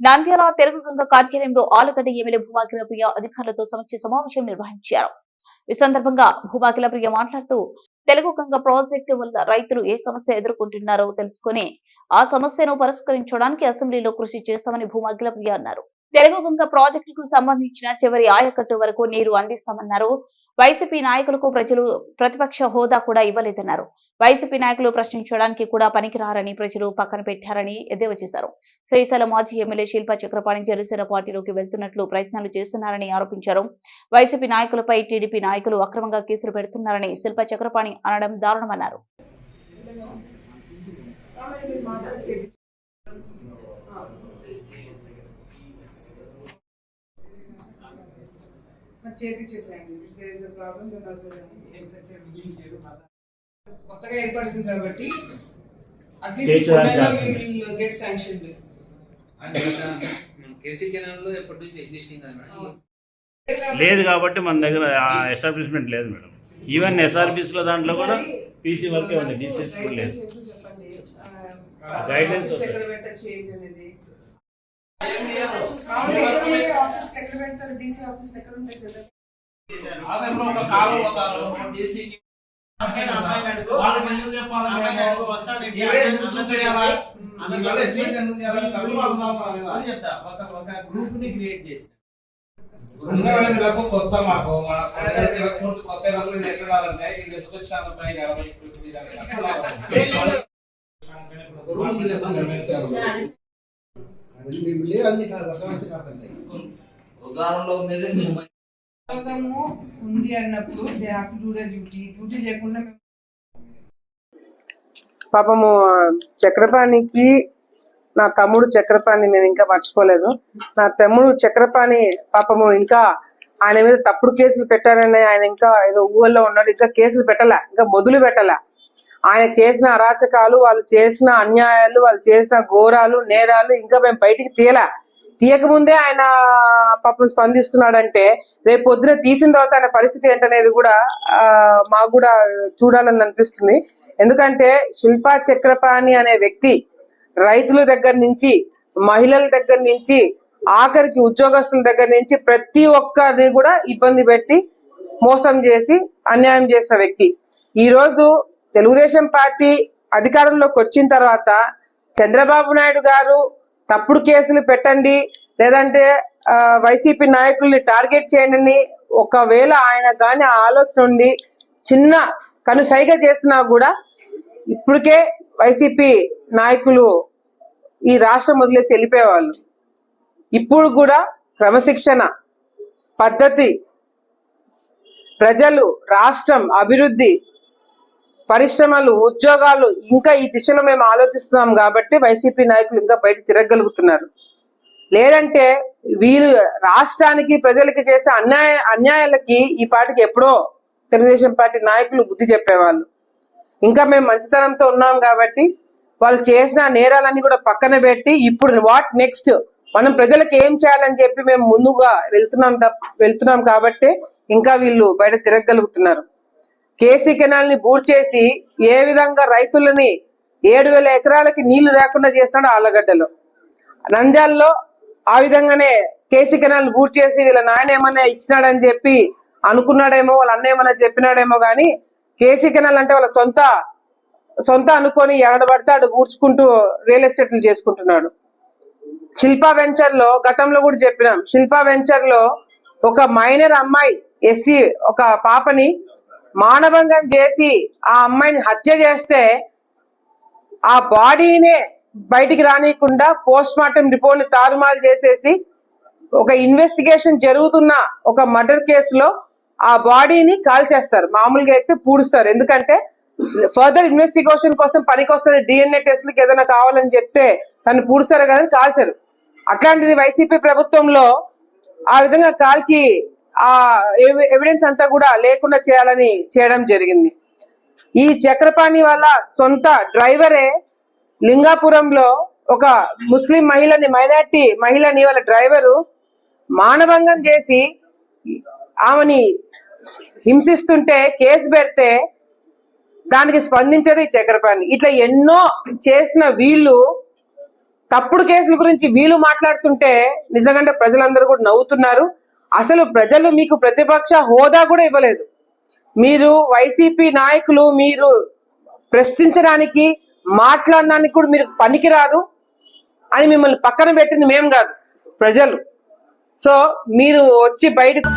నంద్యాల తెలుగు గంగ కార్యాలయంలో ఆలుగడ్డ ఎమ్మెల్యే భూమాకిల ప్రియ అధికారులతో సమీక్ష సమావేశం నిర్వహించారు. ఈ సందర్భంగా భూమాకిల ప్రియ మాట్లాడుతూ తెలుగు గంగ ప్రాజెక్టు వల్ల రైతులు ఏ సమస్య ఎదుర్కొంటున్నారో తెలుసుకుని ఆ సమస్యను పరిష్కరించడానికి అసెంబ్లీలో కృషి చేస్తామని భూమాకిల ప్రియ అన్నారు. తెలుగు గంగ ప్రాజెక్టుకు సంబంధించిన చివరి ఆయకట్టు వరకు నీరు అందిస్తామన్నారు. వైసీపీ నాయకులకు ప్రజలు ప్రతిపక్ష హోదా కూడా ఇవ్వలేదన్నారు. వైసీపీ నాయకులు ప్రశ్నించడానికి కూడా పనికిరారని ప్రజలు పక్కన పెట్టారని ఎద్దేవా చేశారు. శ్రీశైలం మాజీ ఎమ్మెల్యే శిల్ప చక్రపాణి జనసేన పార్టీలోకి వెళ్తున్నట్లు ప్రయత్నాలు చేస్తున్నారని ఆరోపించారు. వైసీపీ నాయకులపై టీడీపీ నాయకులు అక్రమంగా కేసులు పెడుతున్నారని శిల్ప చక్రపాణి అనడం దారుణమన్నారు. కొత్తగా ఏర్పడింది కాబట్టి అట్లీస్ట్ గెట్ శాంక్షన్ అంటే మన కేసీ కెనాల్లో ఎప్పటి నుంచి ఎగ్జిస్టింగ్ కదా మేడం? లేదు కాబట్టి మన దగ్గర ఎస్టాబ్లిష్మెంట్ లేదు మేడం. ఈవెన్ ఎస్ఆర్బిస్లో దాంట్లో కూడా పీసీ వరకే ఉంది డీసీఎస్ కూడా లేదు. వస్తాయి. ఒక కాలు పోతారు వాళ్ళకి ఎందుకు. చెప్తా ఒక ఒక గ్రూప్ని క్రియేట్ చేసి ఉండగానే వీళ్ళకు కొత్త మాకు మన కొత్త రంగులు ఇది పై నలభై ఇది అని అట్లా రావాలి. రూమ్ ఉంది కదా, నిర్మించాలి. ఉదాహరణలో ఉండేది మేము ఉద్యోగము ఉంది అన్నప్పుడు they have to do the duty. Duty చేయకుండా మేము పాపము చక్రపాణికి నా తమ్ముడు చక్రపాణి నేను ఇంకా మర్చిపోలేదు. నా తమ్ముడు చక్రపాణి పాపము ఇంకా ఆయన మీద తప్పుడు కేసులు పెట్టారని ఆయన ఇంకా ఏదో ఊళ్ళో ఉన్నాడు. ఇంకా కేసులు పెట్టలే? ఇంకా మొదలు పెట్టలే? ఆయన చేసిన అరాచకాలు వాళ్ళు చేసిన అన్యాయాలు వాళ్ళు చేసిన ఘోరాలు నేరాలు ఇంకా మేము బయటికి తీయలే. తీయకముందే ఆయన పాపం స్పందిస్తున్నాడంటే రేపు పొద్దున తీసిన తర్వాత ఆయన పరిస్థితి ఏంటనేది కూడా మాకు కూడా చూడాలని అనిపిస్తుంది. ఎందుకంటే శిల్పా చక్రపాణి అనే వ్యక్తి రైతుల దగ్గర నుంచి మహిళల దగ్గర నుంచి ఆఖరికి ఉద్యోగస్తుల దగ్గర నుంచి ప్రతి ఒక్కరిని కూడా ఇబ్బంది పెట్టి మోసం చేసి అన్యాయం చేసిన వ్యక్తి. ఈ రోజు తెలుగుదేశం పార్టీ అధికారంలోకి వచ్చిన తర్వాత చంద్రబాబు నాయుడు గారు తప్పుడు కేసులు పెట్టండి లేదంటే వైసీపీ నాయకుల్ని టార్గెట్ చేయండి ఒకవేళ ఆయన కానీ ఆలోచన ఉండి చిన్న కనుసైగ చేసినా కూడా ఇప్పటికే వైసీపీ నాయకులు ఈ రాష్ట్రం వదిలేసి వెళ్ళిపోయేవాళ్ళు. ఇప్పుడు కూడా క్రమశిక్షణ పద్ధతి ప్రజలు రాష్ట్రం అభివృద్ధి పరిశ్రమలు ఉద్యోగాలు ఇంకా ఈ దిశలో మేము ఆలోచిస్తున్నాం కాబట్టి వైసీపీ నాయకులు ఇంకా బయట తిరగలుగుతున్నారు లేదంటే వీళ్ళు రాష్ట్రానికి ప్రజలకి చేసే అన్యాయ అన్యాయాలకి ఈ పార్టీకి ఎప్పుడో తెలుగుదేశం పార్టీ నాయకులు బుద్ధి చెప్పేవాళ్ళు. ఇంకా మేము మంచితనంతో ఉన్నాం కాబట్టి వాళ్ళు చేసిన నేరాలన్నీ కూడా పక్కన పెట్టి ఇప్పుడు వాట్ నెక్స్ట్? మనం ప్రజలకు ఏం చేయాలని చెప్పి మేము ముందుగా వెళ్తున్నాం వెళ్తున్నాం కాబట్టి ఇంకా వీళ్ళు బయట తిరగలుగుతున్నారు కేసీ కెనాల్ని బూర్ చేసి ఏ విధంగా రైతులని ఏడు వేల ఎకరాలకి నీళ్ళు లేకుండా చేస్తున్నాడు ఆలగడ్డలో నంద్యాలలో ఆ విధంగానే కేసీ కెనాల్ బూర్ చేసి వీళ్ళ నాయన ఏమన్నా ఇచ్చినాడని చెప్పి అనుకున్నాడేమో వాళ్ళ అన్న ఏమన్నా చెప్పినాడేమో గాని కేసీ కెనాల్ అంటే వాళ్ళ సొంత సొంత అనుకొని ఎడబడితే అటు బూర్చుకుంటూ రియల్ ఎస్టేట్లు చేసుకుంటున్నాడు. శిల్పా వెంచర్లో గతంలో కూడా చెప్పినాం శిల్పా వెంచర్లో ఒక మైనర్ అమ్మాయి ఎస్సీ ఒక పాపని మానభంగం చేసి ఆ అమ్మాయిని హత్య చేస్తే ఆ బాడీనే బయటికి రానియకుండా పోస్ట్ మార్టం రిపోర్ట్ని తారుమారు చేసేసి ఒక ఇన్వెస్టిగేషన్ జరుగుతున్న ఒక మర్డర్ కేసులో ఆ బాడీని కాల్చేస్తారు. మామూలుగా అయితే పూడుస్తారు. ఎందుకంటే ఫర్దర్ ఇన్వెస్టిగేషన్ కోసం పనికొస్తుంది డిఎన్ఏ టెస్ట్లకి ఏదైనా కావాలని చెప్తే తను పూడుస్తారు కానీ కాల్చరు. అట్లాంటిది వైసీపీ ప్రభుత్వంలో ఆ విధంగా కాల్చి ఆ ఎవిడెన్స్ అంతా కూడా లేకుండా చేయాలని చేయడం జరిగింది. ఈ చక్రపాణి వాళ్ళ సొంత డ్రైవరే లింగాపురంలో ఒక ముస్లిం మహిళని మైనార్టీ మహిళని వాళ్ళ డ్రైవరు మానభంగం చేసి ఆమెని హింసిస్తుంటే కేసు పెడితే దానికి స్పందించడు ఈ చక్రపాణి. ఇట్లా ఎన్నో చేసిన వీళ్ళు తప్పుడు కేసుల గురించి వీళ్ళు మాట్లాడుతుంటే నిజంగా ప్రజలందరూ కూడా నవ్వుతున్నారు. అసలు ప్రజలు మీకు ప్రతిపక్ష హోదా కూడా ఇవ్వలేదు. మీరు వైసీపీ నాయకులు మీరు ప్రశ్నించడానికి మాట్లాడడానికి కూడా మీరు పనికిరారు అని మిమ్మల్ని పక్కన పెట్టింది మేము కాదు ప్రజలు. సో మీరు వచ్చి బయటకు